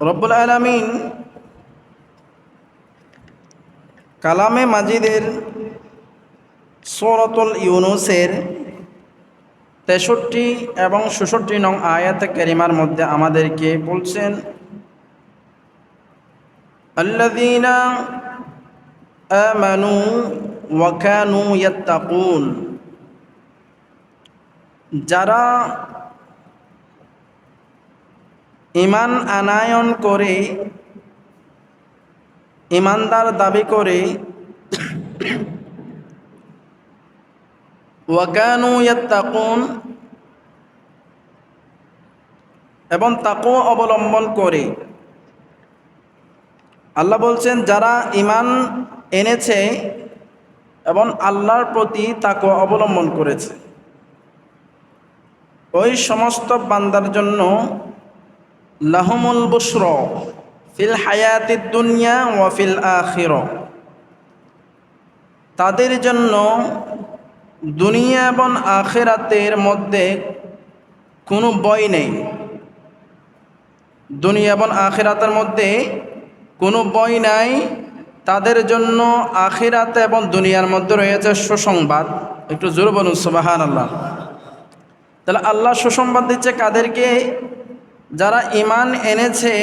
রব্বুল আলমিন কালামে মাজিদের সরতুল ইউনুসের তেষট্টি এবং ষষট্টি নং আয়াত কেরিমার মধ্যে আমাদেরকে বলছেন আল্লাদিনা আমানু ওয়াকানু ইয়াত্তাকুন। যারা ইমান আনায়ন করে, ইমানদার দাবি করে, ওয়াকানু ইয়াত্তাকুন, এবং তাকও অবলম্বন করে। আল্লাহ বলছেন, যারা ইমান এনেছে এবং আল্লাহর প্রতি তাকে অবলম্বন করেছে, ওই সমস্ত বান্দার জন্য লাহমুল বুসর ফিল হায়াতি দুনিয়া ও ফিল আখির। তাদের জন্য দুনিয়া এবং আখেরাতের মধ্যে কোনো বই নেই। দুনিয়া এবং আখেরাতের মধ্যে কোনো বই নাই। তাদের জন্য আখিরাতে এবং দুনিয়ার মধ্যে রয়েছে সুসংবাদ। একটু জোর বলুন সুবাহান আল্লাহ তাহলে আল্লাহ সুসংবাদ দিচ্ছে কাদেরকে? যারা ইমান এনেছে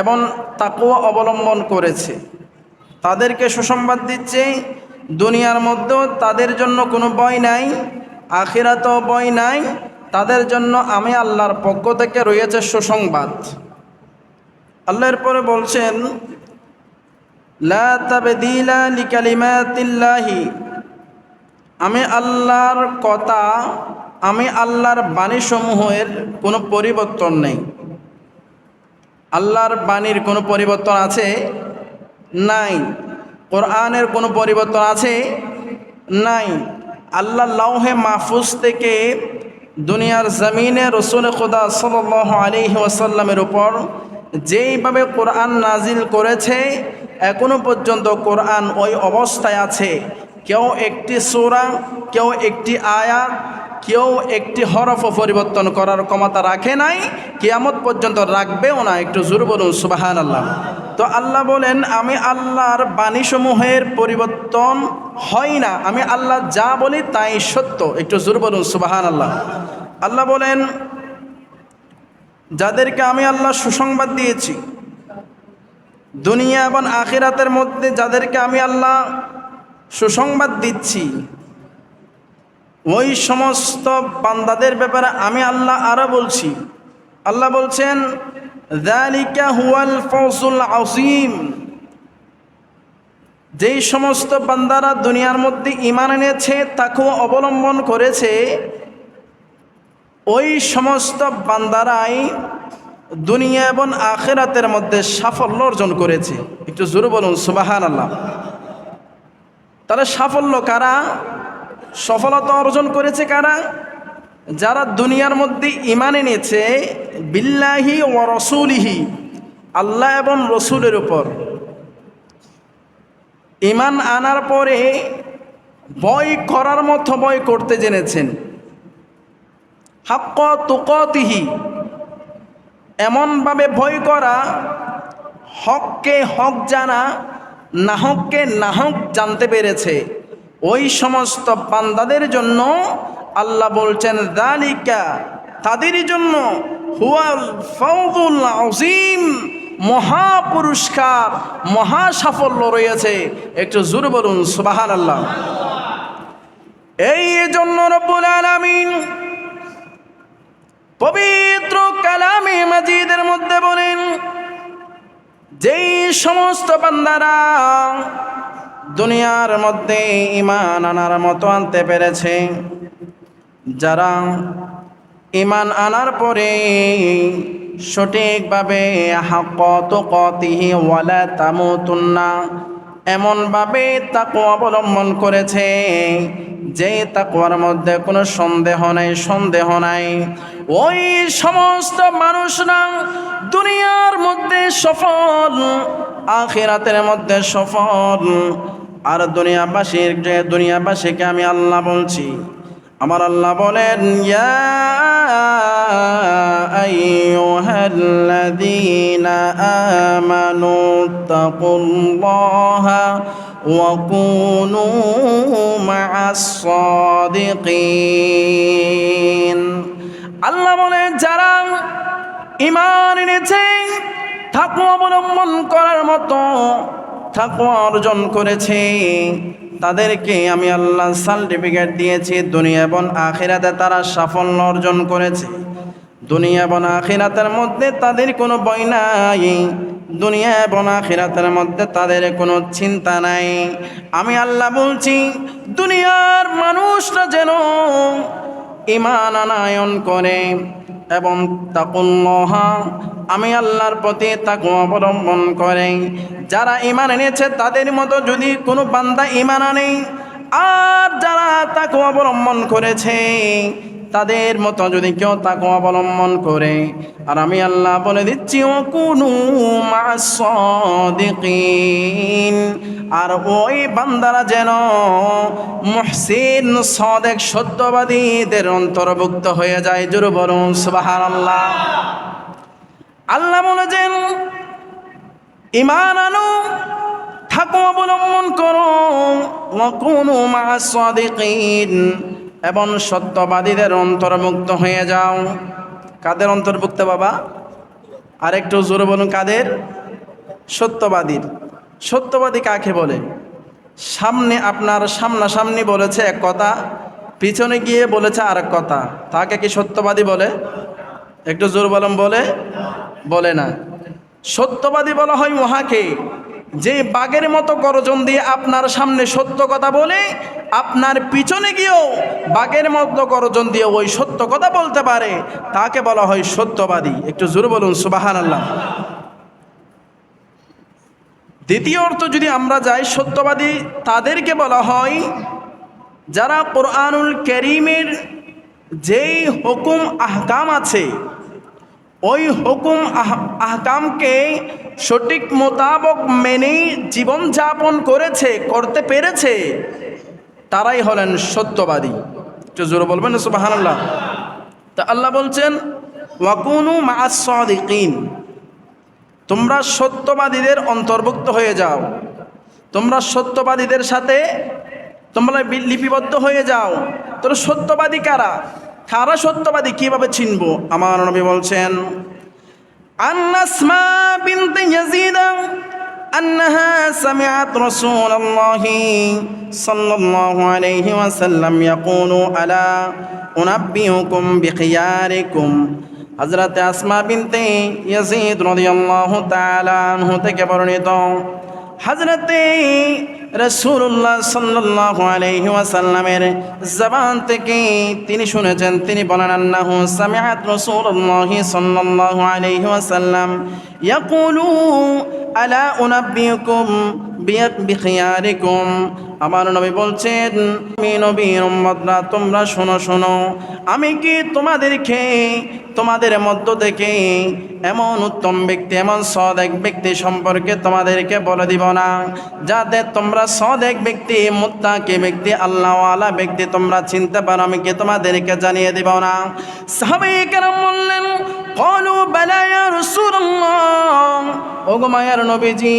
এবং তাকুয়া অবলম্বন করেছে, তাদেরকে সুসংবাদ দিচ্ছে, দুনিয়ার মধ্যেও তাদের জন্য কোনো বই নাই, আখিরাতেও বই নাই, তাদের জন্য আমি আল্লাহর পক্ষ থেকে রয়েছে সুসংবাদ। আল্লাহর পরে বলছেন আমি আল্লাহর কথা আমি আল্লাহর বাণীসমূহের কোনো পরিবর্তন নেই। আল্লাহর বাণীর কোনো পরিবর্তন আছে? নাই। কোরআনের কোনো পরিবর্তন আছে? নাই। আল্লাহ লাউহে মাহফুজ থেকে দুনিয়ার জমিনে রসুল খুদা সাল আলি ওয়াসাল্লামের উপর যেইভাবে কোরআন নাজিল করেছে, এখনও পর্যন্ত কোরআন ওই অবস্থায় আছে। কেউ একটি সোরা, কেউ একটি আয়াত কেউ একটি হরফ পরিবর্তন করার ক্ষমতা রাখে নাই, কিয়ামত পর্যন্ত রাখবেও না। একটু জোর বলুন সুবাহান আল্লাহ তো আল্লাহ বলেন, আমি আল্লাহর বাণীসমূহের পরিবর্তন হয় না। আমি আল্লাহ যা বলি তাই সত্য। একটু জোর বলুন সুবাহান আল্লাহ আল্লাহ বলেন, যাদেরকে আমি আল্লাহ সুসংবাদ দিয়েছি, দুনিয়া এবং আখিরাতের মধ্যে যাদেরকে আমি আল্লাহ সুসংবাদ দিচ্ছি ওই সমস্ত বান্দাদের ব্যাপারে আমি আল্লাহ আরও বলছি। আল্লাহ বলছেন দালিকা হুয়াল যেই সমস্ত বান্দারা দুনিয়ার মধ্যে ইমান এনেছে, তাকেও অবলম্বন করেছে, ওই সমস্ত বান্দারাই দুনিয়া এবং আখেরাতের মধ্যে সাফল্য অর্জন করেছে। একটু জোরে বলুন সুবাহান আল্লাহ তাহলে সাফল্য কারা? সফলতা অর্জন করেছে কারা? যারা দুনিয়ার মধ্যে ইমান এনেছে বিল্লাহি ও রসুলিহি, আল্লাহ এবং রসুলের উপর। ইমান আনার পরে বয় করার মতো বয় করতে জেনেছেন। হাক্ক তুকতিহি, এমনভাবে ভয় করা, হককে হক জানা নাহককে নাহক জানতে পেরেছে। ওই সমস্ত বান্দাদের জন্য আল্লাহ বলছেন, দালিকা তাদের জন্য হুয়াল মহা পুরস্কার মহা সাফল্য রয়েছে। একটু জোর বলুন সুবাহান আল্লাহ এই জন্য রব্বুল আলামিন পবিত্র কালামে মাজিদের মধ্যে বলেন, যেই সমস্ত বান্দারা দুনিয়ার মধ্যে ইমান আনার মতো আনতে পেরেছে। যারা ইমান আনার পরে সঠিকভাবে হাকত কতিহি ওয়ালা তামুতুন্না, এমনভাবে তাকু অবলম্বন করেছে যে তাকুয়ার মধ্যে কোনো সন্দেহ নাই সন্দেহ নাই। ওই সমস্ত মানুষরা দুনিয়ার মধ্যে সফল, আখিরাতের মধ্যে সফল আর দুনিয়াবাসীর যে দুনিয়াবাসীকে আমি আল্লাহ বলছি, আমার আল্লাহ বলেন, ইয়া আল্লাহ বলেন, যারা ইমান এনেছে, তাকওয়া অবলম্বন করার মতো তাকওয়া অর্জন করেছে। তাদেরকে আমি আল্লাহ সার্টিফিকেট দিয়েছি, দুনিয়া এবং আখিরাতে তারা সাফল্য অর্জন করেছে। দুনিয়া এবং আখিরাতের মধ্যে তাদের কোনো বই নাই। দুনিয়া এবং আখিরাতের মধ্যে তাদের কোনো চিন্তা নাই। আমি আল্লাহ বলছি, দুনিয়ার মানুষরা যেন ইমান আনায়ন করে। এবং তাকুল্লহা, আমি আল্লাহর প্রতি তাকে অবলম্বন করে। যারা ইমান এনেছে, তাদের মতো যদি কোনো বান্দা ইমান আনে, আর যারা তাকে অবলম্বন করেছে তাদের মতো যদি কেউ তাকে অবলম্বন করে। আর আমি আল্লাহ বলে দিচ্ছি ও কোনো আর ওই বান্দারা যেন মুহসিন, সদেক, সত্যবাদীদের অন্তর্ভুক্ত হয়ে যায়। জোর বলুন সুবাহান আল্লাহ আল্লাহ বলেছেন ইমান আনো থাকো অবলম্বন করো। কোনো মাসদিকিন এবং সত্যবাদীদের অন্তর্ভুক্ত হয়ে যাও। কাদের অন্তর্ভুক্ত বাবা? আর একটু জোরে বলুন, কাদের? সত্যবাদীর। সত্যবাদী কাকে বলে? সামনে আপনার সামনাসামনি বলেছে এক কথা, পিছনে গিয়ে বলেছে আর কথা। তাকে কি সত্যবাদী বলে? একটু জোর বলম বলে? বলে না। সত্যবাদী বলা হয় মহাকে যে বাঘের মতো গরজন দিয়ে আপনার সামনে সত্য কথা বলে, আপনার পিছনে গিয়েও বাঘের মতো গরজন দিয়ে ওই সত্য কথা বলতে পারে, তাকে বলা হয় সত্যবাদী। একটু জোর বলুন সুবাহান আল্লাহ দ্বিতীয় অর্থ যদি আমরা যাই, সত্যবাদী তাদেরকে বলা হয় যারা কোরআনুল করিমের যেই হুকুম, আহকাম আছে ওই হুকুম আহকামকে সঠিক মোতাবক মেনেই জীবনযাপন করেছে, করতে পেরেছে। তারাই হলেন সত্যবাদী। জোরে বলবেন সুবাহান আল্লাহ তা আল্লাহ বলছেন, ওয়াকুনু মাসদিকিন তোমরা সত্যবাদীদের অন্তর্ভুক্ত হয়ে যাও। তোমরা সত্যবাদীদের সাথে তোমরা লিপিবদ্ধ হয়ে যাও। তোর সত্যবাদী কারা? কারা সত্যবাদী কিভাবে চিনব আমার নবী বলছেন আন্নাসমা বিনতে ইয়াজিদা أنها سمعت رسول الله صلى الله عليه وسلم يقول ألا أنبئكم بخياركم হজরত আসমা বিনতে ইয়াজিদ রাদিয়াল্লাহু তাআলা আনহু থেকে বর্ণিত হজরতে রসুল্লাহ সাল্লাহ আলহি জবান থেকে তিনি শুনেছেন, তিনি বলেন, আন্নাহু সামিআত রাসূলুল্লাহি সাল্লাল্লাহু আলাইহি ওয়াসাল্লাম ইয়াকুলু, আলা উনাব্বিউকুম বিখিয়ারিকুম। আমার নবী বলছেন আমি তোমরা শোনো শোনো, আমি কি তোমাদেরকে, তোমাদের মধ্য থেকে এমন উত্তম ব্যক্তি, এমন সদ এক ব্যক্তি সম্পর্কে তোমাদেরকে বলে দিব না, যাতে তোমরা সদেক ব্যক্তি, মুত্তাকি ব্যক্তি, আল্লাহওয়ালা ব্যক্তি, তোমরা চিনতে পারো আমি কি তোমাদেরকে জানিয়ে দিব না? সাহাবাই কেরাম বললেন কলু বেলায়া রসুল্লাহ ওগো মায়ার নবীজি,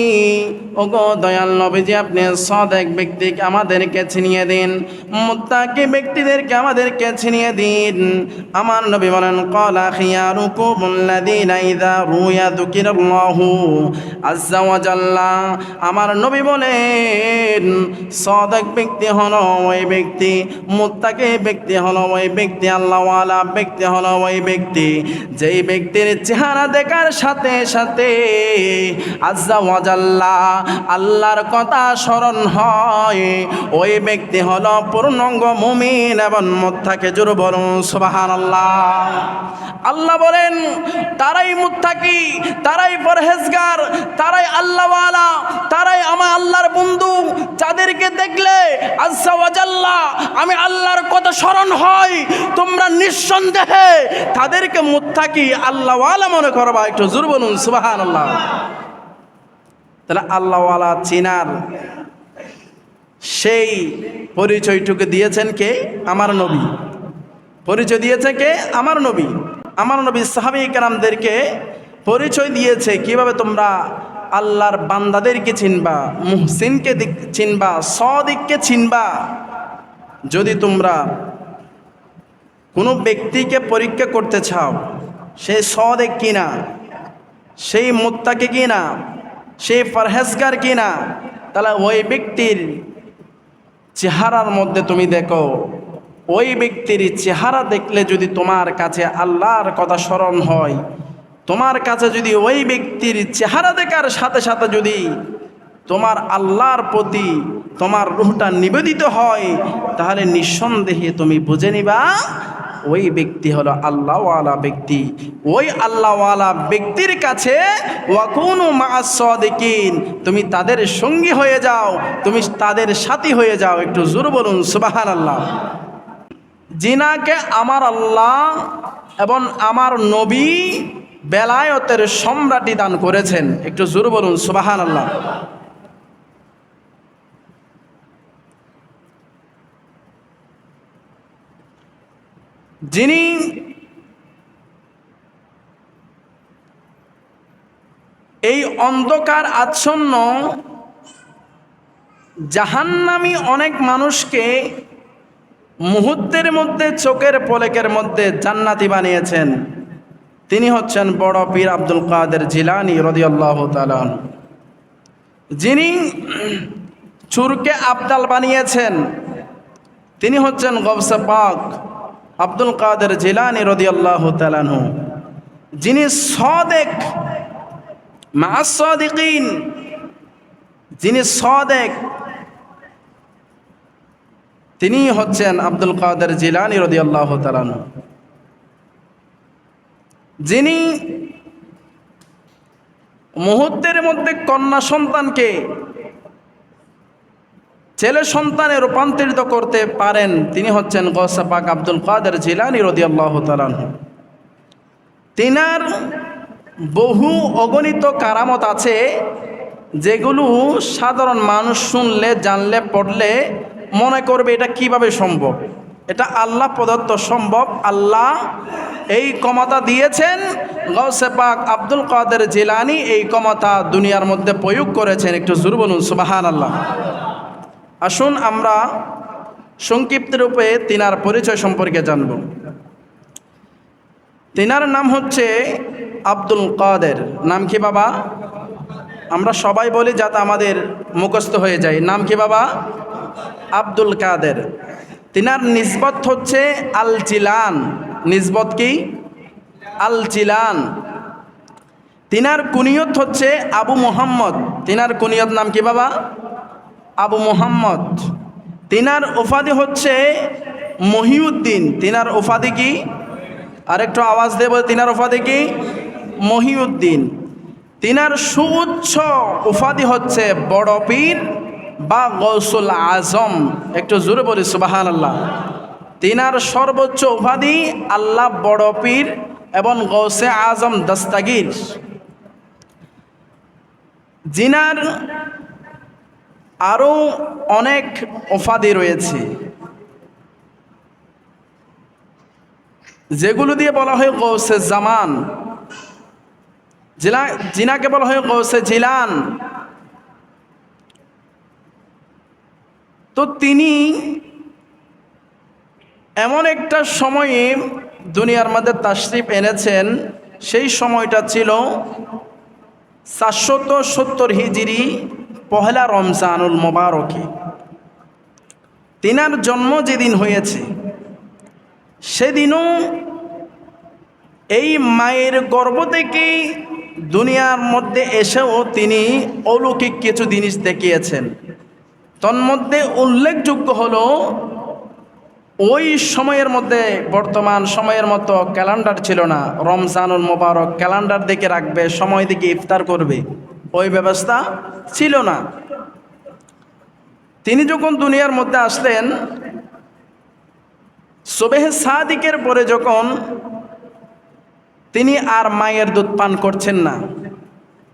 ওগো দয়াল নবীজি, আপনি সদেক ব্যক্তিকে আমাদেরকে ছিনিয়ে দিন, মুত্তাকি ব্যক্তিদেরকে আমাদেরকে ছিনিয়ে দিন। আমার নবী বলেন, কলা খিয়ারুকুম আল্লাযীনা ইযা রুয়া যুকিরাল্লাহু আযজা ওয়া আমার নবী বলেন, সদেক ব্যক্তি হলো ওই ব্যক্তি, মুত্তাকি ব্যক্তি হলো ওই ব্যক্তি, আল্লাহওয়ালা ব্যক্তি হলো ওই ব্যক্তি। যেই ব্যক্তির চেহারা দেখার সাথে সাথে আজ্জা ওয়াজাল্লা আল্লাহর কথা স্মরণ হয়। ওই ব্যক্তি হলো পূর্ণাঙ্গ মুমিন এবং মুত্তাকে জোর বলুন সুবাহান আল্লাহ বলেন, তারাই মুত্তাকি, তারাই পরহেজগার, তারাই আল্লাহওয়ালা, তারাই আমার আল্লাহর বন্ধু। যাদেরকে দেখলে আজ্জা ওয়াজাল্লা, আমি আল্লাহর কথা স্মরণ হয়। তোমরা নিঃসন্দেহে তাদেরকে মুত্তাকি আল্লাহওয়ালা মনে করবা, একটু জোর বলুন সুবাহান আল্লাহ তাহলে আল্লাহওয়ালা চিনার সেই পরিচয়টুকু দিয়েছেন কে? আমার নবী। পরিচয় দিয়েছে কে? আমার নবী। আমার নবী সাহাবি কালামদেরকে পরিচয় দিয়েছে, কীভাবে তোমরা আল্লাহর বান্দাদেরকে চিনবা, মুহসিনকে চিনবা, সদিককে চিনবা। যদি তোমরা কোনো ব্যক্তিকে পরীক্ষা করতে চাও সে সদেক কিনা? সেই মুত্তাকে কিনা? সেই ফরহেজগার কিনা? তাহলে ওই ব্যক্তির চেহারার মধ্যে তুমি দেখো, ওই ব্যক্তির চেহারা দেখলে যদি তোমার কাছে আল্লাহর কথা স্মরণ হয়, তোমার কাছে যদি ওই ব্যক্তির চেহারা দেখার সাথে সাথে যদি তোমার আল্লাহর প্রতি তোমার রুহটা নিবেদিত হয়, তাহলে নিঃসন্দেহে তুমি বুঝে নিবা ওই ব্যক্তি হলো আল্লাহওয়ালা ব্যক্তি। ওই আল্লাহওয়ালা ব্যক্তির কাছে তুমি তাদের সঙ্গী হয়ে যাও, তুমি তাদের সাথী হয়ে যাও। একটু জোর বলুন সুবাহান আল্লাহ জিনাকে আমার আল্লাহ এবং আমার নবী বেলায়তের সম্রাটি দান করেছেন। একটু জোর বলুন সুবাহান আল্লাহ যিনি এই অন্ধকার আচ্ছন্ন, জাহান্নামি অনেক মানুষকে মুহূর্তের মধ্যে, চোখের পলেকের মধ্যে জান্নাতি বানিয়েছেন। তিনি হচ্ছেন বড় পীর আব্দুল কাদের জিলানি রদিয়াল্লাহ তালান যিনি চুরকে আবদাল বানিয়েছেন, তিনি হচ্ছেন গবসে পাক। আব্দুল কাদের জিলানি রদিয়াল্লাহ তালানহু যিনি সদেক মাসদিকিন যিনি সদেক, তিনি হচ্ছেন আব্দুল কাদের জিলানি রদিয়াল্লাহ তালানহু যিনি মুহূর্তের মধ্যে কন্যা সন্তানকে ছেলে সন্তানে রূপান্তরিত করতে পারেন, তিনি হচ্ছেন গৌসা পাক আব্দুল কাদের জিলানি রদিয়াল্লাহ তালানহু তিনার বহু অগণিত কারামত আছে, যেগুলো সাধারণ মানুষ শুনলে, জানলে, পড়লে মনে করবে এটা কীভাবে সম্ভব। এটা আল্লাহ প্রদত্ত সম্ভব, আল্লাহ এই ক্ষমতা দিয়েছেন গৌসে পাক আব্দুল কাদের জিলানি এই ক্ষমতা দুনিয়ার মধ্যে প্রয়োগ করেছেন। একটু জোর বলুন সুবাহান আল্লাহ আসুন আমরা সংক্ষিপ্ত রূপে তিনার পরিচয় সম্পর্কে জানব। তিনার নাম হচ্ছে আব্দুল কাদের। নাম কি বাবা? আমরা সবাই বলি যাতে আমাদের মুখস্থ হয়ে যায়। নাম কি বাবা? আব্দুল কাদের। তিনার নিসবত হচ্ছে আল চিলান নিসবত কি? আল চিলান তিনার কুনিয়ত হচ্ছে আবু মোহাম্মদ। তিনার কুনিয়ত নাম কি বাবা? আবু মোহাম্মদ। তিনার উপাধি হচ্ছে মহিউদ্দিন। তিনার উপাধি কি? আরেকটু আওয়াজ দেব, তিনার উপাধি কি? মহিউদ্দিন। তিনার সুউচ্চ উপাধি হচ্ছে বড় পীর বা গৌসুল আজম। একটু জোরে বলি সুবাহান আল্লাহ তিনার সর্বোচ্চ উপাধি আল্লাহ বড় পীর এবং গৌসে আজম দস্তাগির। জিনার আরও অনেক উপাধি রয়েছে। যেগুলো দিয়ে বলা হয় গৌসে জামান। জিলা জিনাকে বলা হয় গৌসে জিলান। তো তিনি এমন একটা সময়ে দুনিয়ার মধ্যে তাশরিফ এনেছেন, সেই সময়টা ছিল চারশত সত্তর হিজিরি পহেলা রমজানুল মোবারকে। তিনার জন্ম যেদিন হয়েছে, সেদিনও এই মায়ের গর্ভ থেকে দুনিয়ার মধ্যে এসেও তিনি অলৌকিক কিছু জিনিস দেখিয়েছেন। তন্মধ্যে উল্লেখযোগ্য হল, ওই সময়ের মধ্যে, বর্তমান সময়ের মতো ক্যালেন্ডার ছিল না। রমজানুল মোবারক ক্যালেন্ডার দেখে রাখবে, সময় দিকে ইফতার করবে। ওই ব্যবস্থা ছিল না। তিনি যখন দুনিয়ার মধ্যে আসলেন সোবেহ সাদিকের পরে যখন তিনি আর মায়ের দুধ পান করছেন না,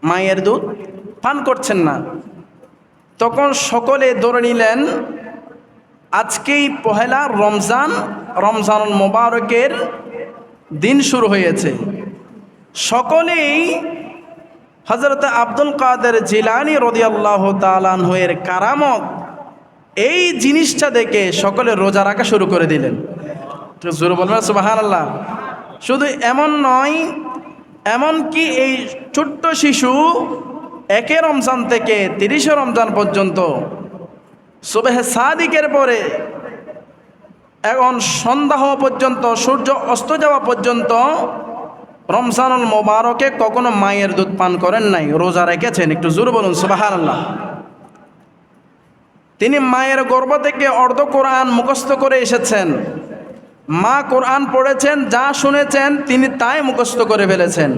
মায়ের দুধ পান করছেন না, তখন সকলে ধরে নিলেন, আজকেই পহেলা রমজান রমজান মোবারকের দিন শুরু হয়েছে। সকলেই হজরত আব্দুল কাদের জিলানি রদিয়াল্লাহ তালানহের কারামত এই জিনিসটা দেখে সকলে রোজা রাখা শুরু করে দিলেন। জোর বলবেন সুবাহান আল্লাহ শুধু এমন নয়, এমন কি এই ছোট্ট শিশু একে রমজান থেকে তিরিশে রমজান পর্যন্ত সুবেহে সাদিকের পরে এখন সন্ধ্যা হওয়া পর্যন্ত, সূর্য অস্ত যাওয়া পর্যন্ত রমজানুল মোবারকে কখনো মায়ের দুধ পান করেন নাই, রোজা রেখেছেন। একটু জোর বলুন সুবাহান আল্লাহ তিনি মায়ের গর্ভ থেকে অর্ধ কোরআন মুখস্থ করে এসেছেন। মা কোরআন পড়েছেন, যা শুনেছেন, তিনি তাই মুখস্থ করে ফেলেছেন।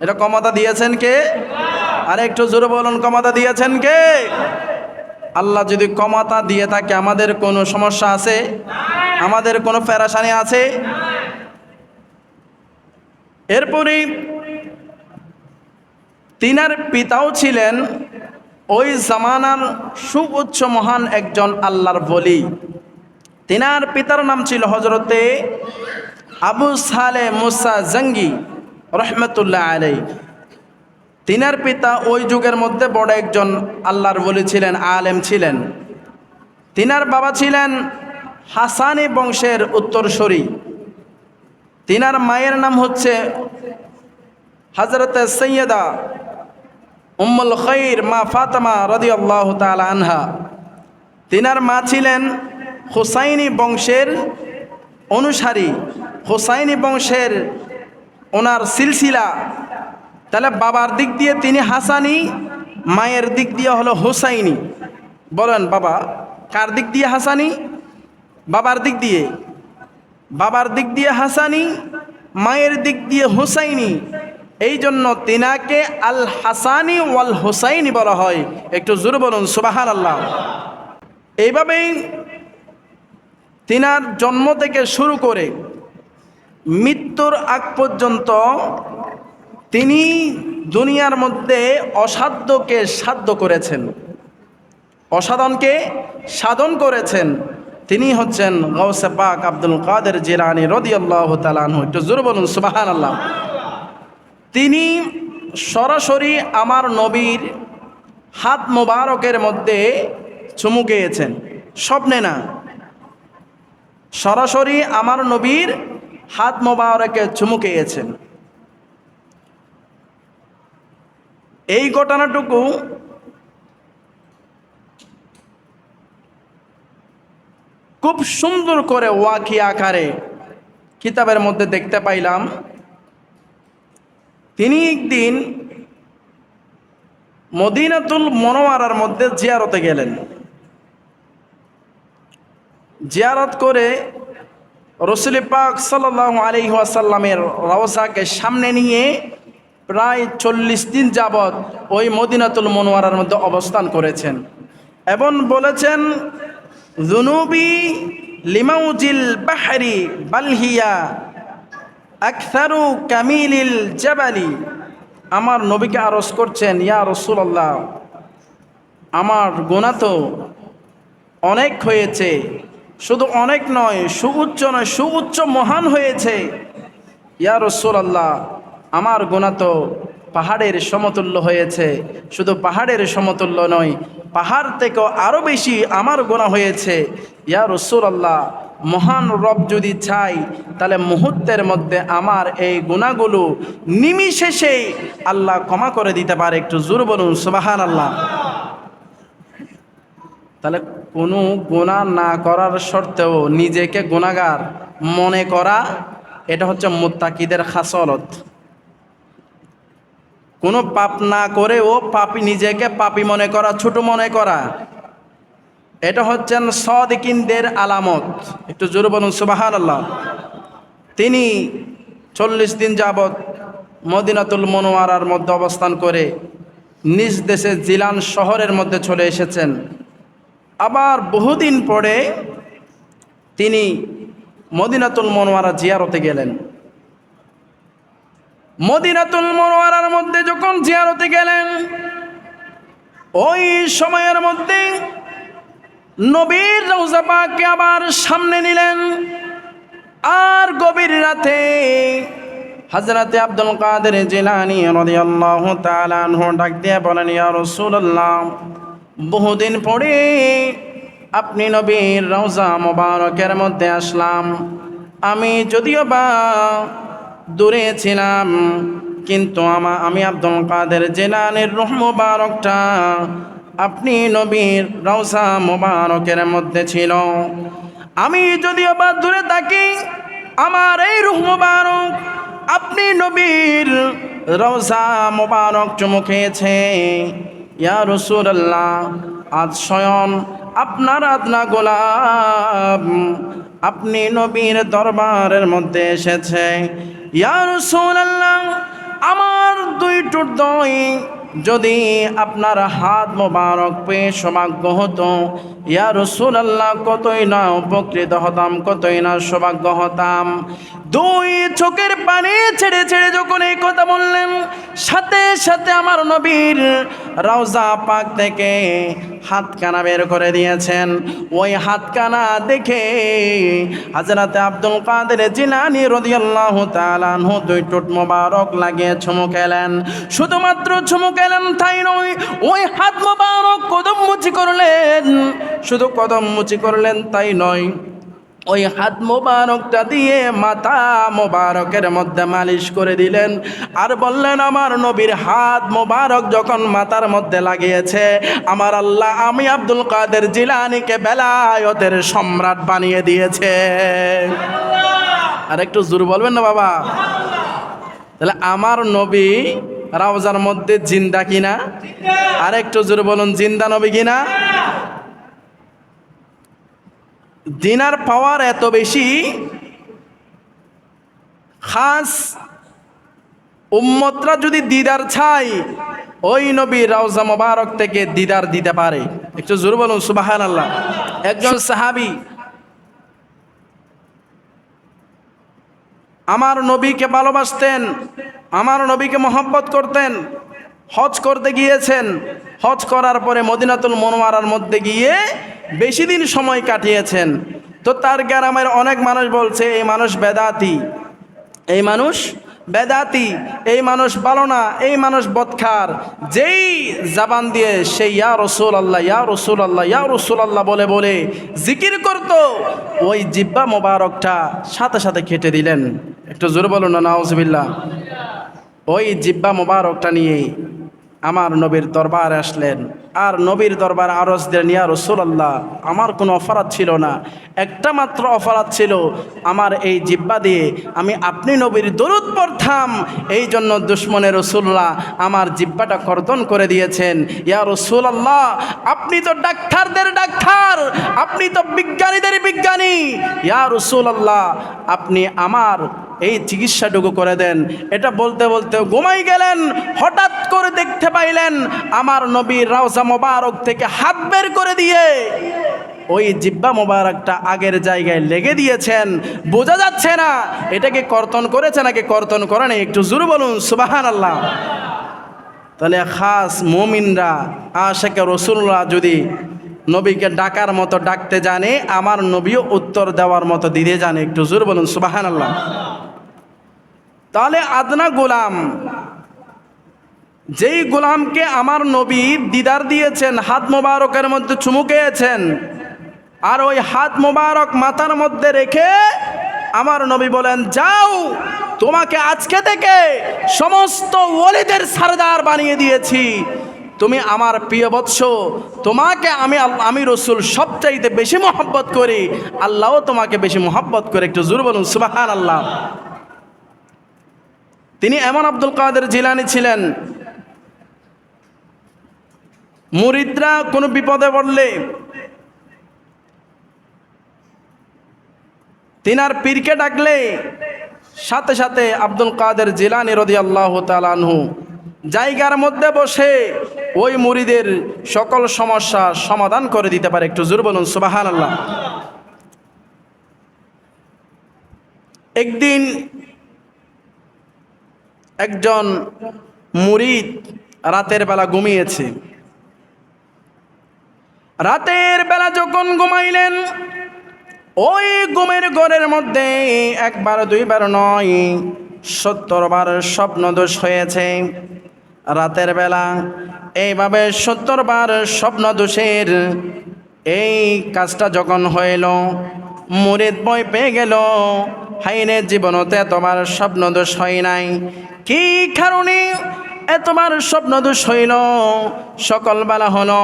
এটা ক্ষমতা দিয়েছেন কে? আর একটু জোরে বলুন, ক্ষমতা দিয়েছেন কে? আল্লাহ যদি ক্ষমতা দিয়ে থাকে, আমাদের কোনো সমস্যা আছে? আমাদের কোনো ফেরাসানি আছে? এরপরে তিনার পিতাও ছিলেন ওই জামানার সুউচ্চ মহান একজন আল্লাহর বলি। তিনার পিতার নাম ছিল হজরতে আবু সালে মুসা জঙ্গি, রহমতুল্লাহ আলাই তিনার পিতা ওই যুগের মধ্যে বড় একজন আল্লাহর বলি ছিলেন, আলেম ছিলেন। তিনার বাবা ছিলেন হাসানি বংশের উত্তরসূরি। তিনার মায়ের নাম হচ্ছে হজরত সৈয়দা উম্মুল খৈর মা ফাতেমা রদি আল্লাহ আনহা। তিনার মা ছিলেন হুসাইনি বংশের অনুসারী। হুসাইনি বংশের ওনার সিলসিলা। তাহলে বাবার দিক দিয়ে তিনি হাসানি, মায়ের দিক দিয়ে হলো হুসাইনি। বলেন বাবা, কার দিক দিয়ে হাসানি? বাবার দিক দিয়ে। বাবার দিক দিয়ে হাসানি, মায়ের দিক দিয়ে হুসাইনি। এই জন্য তিনাকে আল হাসানি ওয়াল হুসাইনি বলা হয়। একটু জোর বলুন সুবাহান আল্লাহ এইভাবেই তিনার জন্ম থেকে শুরু করে মৃত্যুর আগ পর্যন্ত তিনি দুনিয়ার মধ্যে অসাধ্যকে সাধ্য করেছেন। অসাধনকে সাধন করেছেন। তিনি হচ্ছেন গৌসে পাক আব্দুল কাদের জিরানি রদি আল্লাহ তালানহ একটু জোর বলুন সুবাহান আল্লাহ তিনি সরাসরি আমার নবীর হাত মোবারকের মধ্যে চুমু গিয়েছেন স্বপ্নে না। সরাসরি আমার নবীর হাত মোবারকে চুমু গিয়েছেন এই ঘটনাটুকু খুব সুন্দর করে ওয়াকি আকারে কিতাবের মধ্যে দেখতে পাইলাম। তিনি একদিন মদিনাতুল মনোয়ারার মধ্যে জিয়ারতে গেলেন। জিয়ারত করে রসুল পাক সাল্লাহ আলি ওয়াসাল্লামের রওসাকে সামনে নিয়ে প্রায় চল্লিশ দিন যাবৎ ওই মদিনাতুল মনোয়ারার মধ্যে অবস্থান করেছেন। এবং বলেছেন জুনুবি লিমাউজিল বাহারি বালহিয়া আকসারু কামিলিল জাবালি। আমার নবীকে আরজ করছেন, ইয়া রসুল্লাহ আমার গোনা তো অনেক হয়েছে। শুধু অনেক নয়, সুউচ্চ নয়, সুউচ্চ মহান হয়েছে। ইয়া রসুল্লাহ আমার গোনা তো পাহাড়ের সমতুল্য হয়েছে। শুধু পাহাড়ের সমতুল্য নয়, পাহাড় থেকেও আরও বেশি আমার গোনা হয়েছে। ইয়া রসুল আল্লাহ মহান রব যদি চাই তাহলে মুহূর্তের মধ্যে আমার এই গুণাগুলো নিমিশেষেই আল্লাহ ক্ষমা করে দিতে পারে। একটু জোর বলুন সুবাহান আল্লাহ তাহলে কোনো গুণা না করার সত্ত্বেও নিজেকে গুণাগার মনে করা, এটা হচ্ছে মোত্তাকিদের খাসলত। কোনো পাপ না করে ও পাপি নিজেকে পাপি মনে করা, ছোট মনে করা। এটা হচ্ছেন সদিকিনদের আলামত। একটু জোরে বলুন সুবাহান আল্লাহ তিনি চল্লিশ দিন যাবৎ মদিনাতুল মনোয়ারার মধ্যে অবস্থান করে নিজ দেশে জিলান শহরের মধ্যে চলে এসেছেন। আবার বহুদিন পরে তিনি মদিনাতুল মনোয়ারা জিয়ারতে গেলেন। মদিনাতুল মনোয়ারার মধ্যে যখন জিয়ারতে গেলেন, ওই সময়ের মধ্যে নবীর রওজা পাককে আবার সামনে নিলেন। আর গভীর রাতে হজরতে আব্দুল কাদের জিলানি রাদিয়াল্লাহু তাআলা আনহু ডাক দিয়ে বলেন, ইয়া রাসূলুল্লাহ, বহুদিন পরে আপনি নবীর রওজা মোবারকের মধ্যে আসলাম। আমি যদিও বা দূরে ছিলাম। কিন্তু আমা, আমি আব্দুল কাদের জেলানের রুহ মোবারকটা আপনি নবীর রওজা মোবারকের মধ্যে ছিল। আমি যদিও বা দূরে থাকি, আমার এই রুহ মোবারক আপনি নবীর রওজা মোবারক চুমু খেয়েছে। ইয়া রসুল্লাহ আজ স্বয়ং আপনার আদনা গোলাম আপনি নবীর দরবারের মধ্যে এসেছে। ইয়া সোনাল্লাহ আমার দুই টুট যদি আপনার হাত মোবারক পেয়ে সৌভাগ্য হতো, ইয়া রসুল আল্লাহ কতই না উপকৃত হতাম, কতই না সৌভাগ্য হতাম। দুই চোখের পানি ছেড়ে ছেড়ে যখন এই কথা বললেন, সাথে সাথে আমার নবীর রওজা পাক থেকে হাতকানা বের করে দিয়েছেন। ওই হাতকানা দেখে হাজরাতে আব্দুল কাদের জিলানি রদিয়াল্লাহু তাআলা আনহু দুই টুট মোবারক লাগিয়ে চুমু খেলেন। শুধুমাত্র চুমু খেলেন তাই নয়। ওই হাত মোবারক কদম মুচি করলেন। শুধু কদম মুচি করলেন তাই নয়। ওই হাত মোবারকটা দিয়ে মাথা মোবারকের মধ্যে মালিশ করে দিলেন। আর বললেন, আমার নবীর হাত মোবারক যখন মাথার মধ্যে লাগিয়েছে, আমার আল্লাহ আমি আব্দুল কাদের জিলানিকে বেলায়তের সম্রাট বানিয়ে দিয়েছে। আর একটু জোর বলবেন না বাবা? তাহলে আমার নবী রাউজার মধ্যে জিন্দা কিনা? আর একটু জোর বলুন, জিন্দা নবী কিনা? দিনার পাওয়ার এত বেশি, খাস উম্মতরা যদি দিদার চাই ওই নবী রাউজা মোবারক থেকে দিদার দিতে পারে। একটু জোর বলুন সুবাহান আল্লাহ একজন সাহাবি আমার নবীকে ভালোবাসতেন, আমার নবীকে মহব্বত করতেন, হজ করতে গিয়েছেন। হজ করার পরে মদিনাতুল মনোয়ারার মধ্যে গিয়ে বেশি দিন সময় কাটিয়েছেন। তো তার গ্রামের অনেক মানুষ বলছে, এই মানুষ বেদাতি, এই মানুষ বেদাতি, এই মানুষ ভালো না, এই মানুষ বৎখার। যেই জাবান দিয়ে সেই ইয়া রসুল আল্লাহ ইয়া রসুল আল্লাহ ইয়া রসুল আল্লাহ বলে বলে জিকির করত, ওই জিব্বা মোবারকটা সাথে সাথে খেটে দিলেন। একটু জোরে বলুন না নাউজবিল্লা ওই জিব্বা মোবারকটা নিয়ে আমার নবীর দরবার আসলেন। আর নবীর দরবার দিলেন ইয়া রসুলাল্লাহ, আমার কোনো অপরাধ ছিল না। একটা মাত্র অপরাধ ছিল আমার এই জিব্বা দিয়ে। আমি আপনি নবীর দরুদ পড়তাম। এই জন্য দুশ্মনের রসুল্লাহ আমার জিব্বাটা কর্তন করে দিয়েছেন। ইয়া রসুলাল্লাহ, আপনি তো ডাক্তারদের ডাক্তার, আপনি তো বিজ্ঞানীদের বিজ্ঞানী। ইয়া রসুলাল্লাহ, আপনি আমার এই চিকিৎসাটুকু করে দেন। এটা বলতে বলতে ঘুমাই গেলেন, হঠাৎ করে দেখতে পাইলেন আমার নবী রাউজা মোবারক থেকে হাত বের করে দিয়ে ওই জিব্বা মোবারকটা আগের জায়গায় লেগে দিয়েছেন। বোঝা যাচ্ছে না এটাকে কর্তন করেছে নাকি কর্তন করে নাই? একটু জোর বলুন সুবাহান আল্লাহ তাহলে খাস মমিনরা, আশেকে রসুল্লাহ যদি নবীকে ডাকার মতো ডাকতে জানে, আমার নবীও উত্তর দেওয়ার মতো দিতে জানে। একটু জোর বলুন সুবাহান আল্লাহ তাহলে আদনা গোলাম, যেই গোলামকে আমার নবী দিদার দিয়েছেন, হাত মোবারকের মধ্যে চুমুকেছেন আর ওই হাত মোবারক মাথার মধ্যে রেখে আমার নবী বলেন, যাও, তোমাকে আজকে থেকে সমস্ত ওলিদের সারদার বানিয়ে দিয়েছি। তুমি আমার প্রিয় বৎস, তোমাকে আমি আমি রসুল সবচাইতে বেশি মহব্বত করি। আল্লাহও তোমাকে বেশি মহব্বত করে, একটু জোর বলুন সুবাহান আল্লাহ তিনি এমন আব্দুল কাদের জিলানি ছিলেন, মুরিদরা কোনো বিপদে পড়লে তিনার পীরকে ডাকলে সাথে সাথে আব্দুল কাদের জিলানি রদি আল্লাহ তালানহু জায়গার মধ্যে বসে ওই মুরিদের সকল সমস্যা সমাধান করে দিতে পারে। একটু জোর বলুন সুবাহান আল্লাহ একদিন একজন মুরিদ রাতের বেলা ঘুমিয়েছে। রাতের বেলা যখন ঘুমাইলেন, ওই ঘুমের ঘরের মধ্যে একবার, দুইবার নয় সত্তর বার স্বপ্ন দোষ হয়েছে। রাতের বেলা এইভাবে সত্তর বার স্বপ্ন দোষের এই কাজটা যখন হইল, মুরিদ বই পেয়ে গেল, হাইনে জীবনতে তোমার স্বপ্ন দোষ হয় নাই। কি কারণে এতবার স্বপ্ন দোষ হইল? সকালবেলা হলো,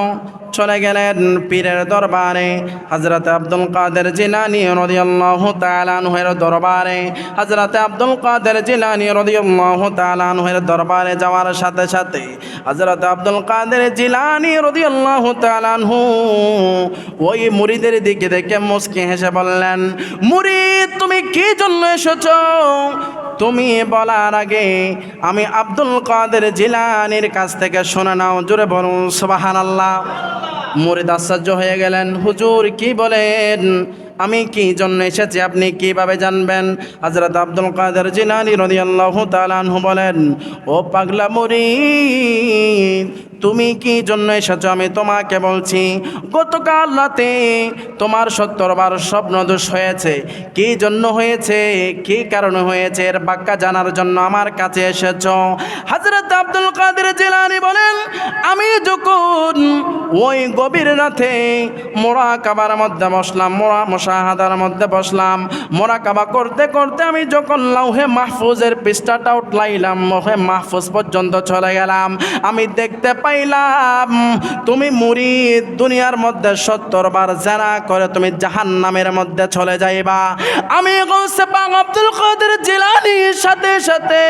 চলে গেলেন পীরের দরবারে। হজরত আব্দুল কাদের জিলানি রদিয়াল্লাহু তাআলা আনহুর দরবারে। হজরত আব্দুল কাদের জিলানি রদিয়াল্লাহু তাআলা আনহুর দরবারে যাওয়ার সাথে সাথে হজরত আব্দুল কাদের জিলানি রদিয়াল্লাহু তাআলা আনহু ওই মুরিদের দিকে দেখে মুস্কি হেসে বললেন মুরিদ তুমি কি জন্য এসেছ? তুমি বলার আগে আমি আব্দুল কাদের জিলানির কাছ থেকে শুনে নাও, জোরে বলুন সুবাহান আল্লাহ মুরিদ আশ্চর্য হয়ে গেলেন, হুজুর কি বলেন? আমি কি জন্য এসেছি? আপনি কীভাবে জানবেন? হজরত আব্দুল কাদের জিলানি রদিয়াল্লাহু তাআলাহু বলেন, ও পাগলা মরি তুমি কি জন্য এসেছ? আমি তোমাকে বলছি, গতকাল রাতে তোমার সত্তর বার স্বপ্ন দোষ হয়েছে। কি জন্য হয়েছে? কি কারণে হয়েছে? এর বাক্যা জানার জন্য আমার কাছে এসেছ। হজরত আব্দুল কাদের জিলানি বলেন, আমি যখন ওই গভীর রাতে মোরা কাবার মধ্যে বসলাম মোরা মশাহাদার মধ্যে বসলাম। মোরা কাবা করতে করতে আমি যখন লাউহে মাহফুজের পৃষ্ঠাটা উঠলাইলাম মোহে মাহফুজ পর্যন্ত চলে গেলাম। আমি দেখতে পাইলাম, তুমি মুরিদ দুনিয়ার মধ্যে সত্তর বার জানা করে তুমি জাহান নামের মধ্যে চলে যাইবা। আমি আব্দুল কাদের জিলানির সাথে সাথে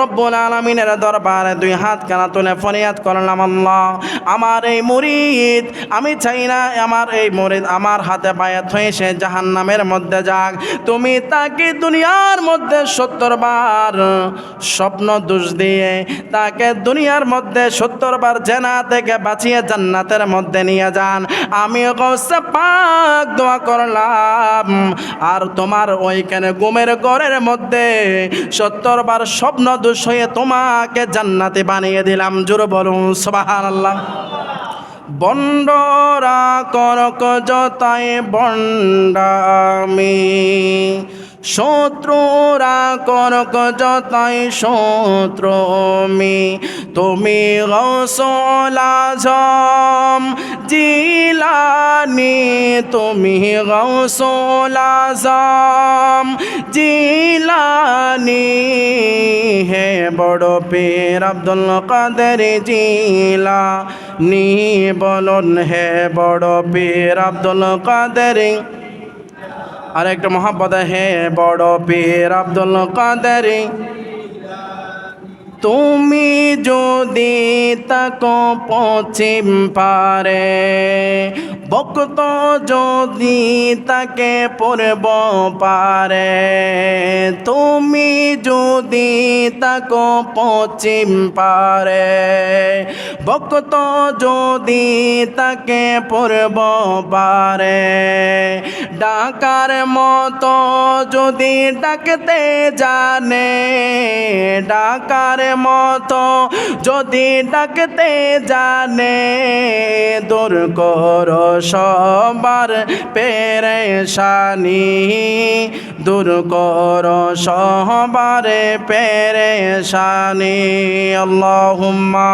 রব্বুল আলমিনের দরবারে দুই হাত কানা তুলে ফরিয়াদ করলাম, আল্লাহ, আমার এই মুরিদ, আমি চাই না আমার এই মুরিদ আমার হাতে পায়ে থয়ে সে জাহান নামের মধ্যে যাক। তুমি তাকে দুনিয়ার মধ্যে সত্তর বার স্বপ্ন দোষ দিয়ে তাকে দুনিয়ার মধ্যে সত্তর বার জেনা থেকে বাঁচিয়ে জান্নাতের মধ্যে নিয়ে যান। আমি পাক দোয়া করলাম। আর তোমার ওইখানে গুমের ঘরের মধ্যে সত্তর বার স্বপ্ন দোষ হয়ে তোমাকে জান্নাতে বানিয়ে দিলাম। জোর বলুন সবাহান আল্লাহ বন্ডরা করক যতাই বন্ডামি। শত্রুরা করক যতাই শত্রুমি, তুমি গৌসলাজম জিলানি, তুমি গৌসলাজম জিলানি, হে বড় পীর আব্দুল কাদের জিলা, নি বলুন হে বড় পীর আব্দুল কাদের আর একটা মহাব্বত হে বড় পীর আব্দুল কাদের। তুমি যদি তাকো পশ্চিম পারে ভক্ত যদি তাকে পূর্ব পারে, তুমি যদি তাকো পশ্চিম পারে। ভক্ত যদি তাকে পূর্ব পারে, ডাকার মতো যদি ডাকতে জানে, ডাকার মতো যদি ডাকতে জানে, দূর কর সবার পেরেশানি দূর কর সবার পেরেশানি। আল্লাহুম্মা